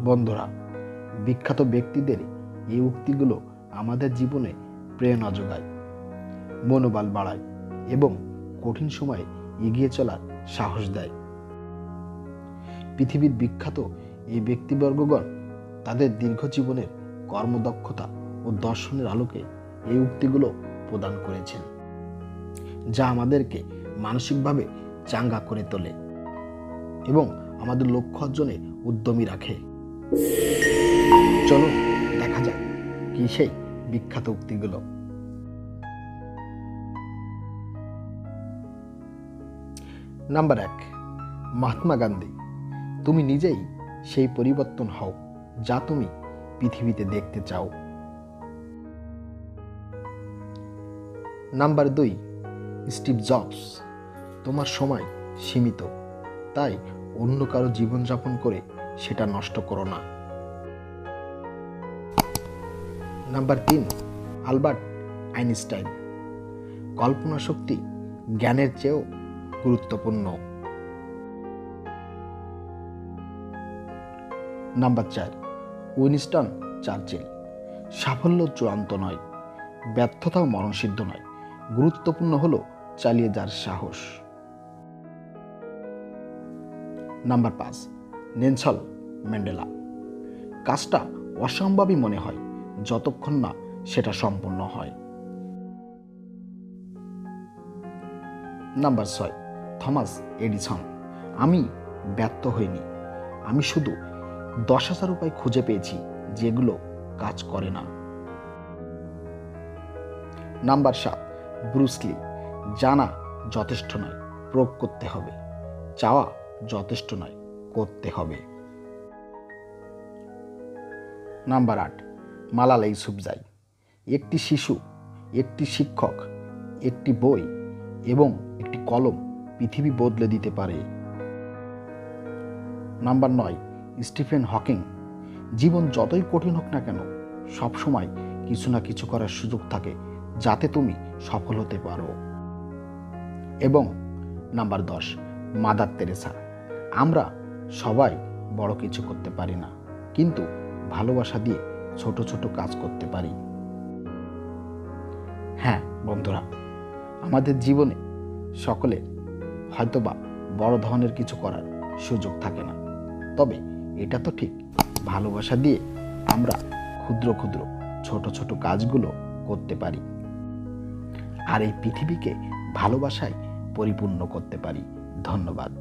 বন্ধুরা, বিখ্যাত ব্যক্তিদের এই উক্তিগুলো আমাদের জীবনে প্রেরণা যোগায়, মনোবল বাড়ায় এবং কঠিন সময়ে এগিয়ে চলার সাহস দেয়। পৃথিবীর বিখ্যাত এই ব্যক্তিবর্গগণ তাদের দীর্ঘ জীবনের কর্মদক্ষতা ও দর্শনের আলোকে এই উক্তিগুলো প্রদান করেছেন, যা আমাদেরকে মানসিকভাবে চাঙ্গা করে তোলে এবং আমাদের লক্ষ্য অর্জনে উদ্যমী রাখে। চলুন, দেখা যাক কি সেই বিখ্যাত উক্তিগুলো। নাম্বার এক, মহাত্মা গান্ধী, তুমি নিজেই সেই পরিবর্তন হও যা তুমি পৃথিবীতে দেখতে চাও। নাম্বার দুই, স্টিভ জবস, তোমার সময় সীমিত, তাই অন্য কারও জীবনযাপন করে সেটা নষ্ট করো না। নাম্বার তিন, আলবার্ট আইনস্টাইন। কল্পনা শক্তি জ্ঞানের চেয়েও গুরুত্বপূর্ণ। নাম্বার চার, উইনস্টন চার্চিল। সাফল্য চূড়ান্ত নয় ব্যর্থতাও মরণসিদ্ধ নয়, গুরুত্বপূর্ণ হলো চালিয়ে যার সাহস। নাম্বার পাঁচ নেনসল ম্যান্ডেলা। কাজটা অসম্ভবই মনে হয়, যতক্ষণ না সেটা সম্পূর্ণ হয়। নাম্বার ছয়, থমাস এডিসন। আমি ব্যর্থ হইনি। আমি শুধু দশ হাজার উপায় খুঁজে পেয়েছি, যেগুলো কাজ করে না। নাম্বার সাত ব্রুসলি জানা যথেষ্ট নয়, প্রয়োগ করতে হবে। চাওয়া যথেষ্ট নয়। করতে হবে। নাম্বার আট মালালা ইউসুফজাই একটি শিশু, একটি শিক্ষক, একটি বই এবং একটি কলম পৃথিবী বদলে দিতে পারে। নাম্বার নয়, স্টিফেন হকিং। জীবন যতই কঠিন হোক না কেন, সবসময় কিছু না কিছু করার সুযোগ থাকে যাতে তুমি সফল হতে পারো। এবং নাম্বার দশ, মাদার তেরেসা। আমরা সবাই বড় কিছু করতে পারি না, কিন্তু ভালোবাসা দিয়ে ছোট ছোট কাজ করতে পারি। হ্যাঁ বন্ধুরা, আমাদের জীবনে সকলে হয়তোবা বড় ধরনের কিছু করার সুযোগ থাকে না। তবে এটা তো ঠিক, ভালোবাসা দিয়ে আমরা ক্ষুদ্র ক্ষুদ্র ছোট ছোট কাজগুলো করতে পারি। আর এই পৃথিবীকে ভালোবাসায় পরিপূর্ণ করতে পারি। ধন্যবাদ।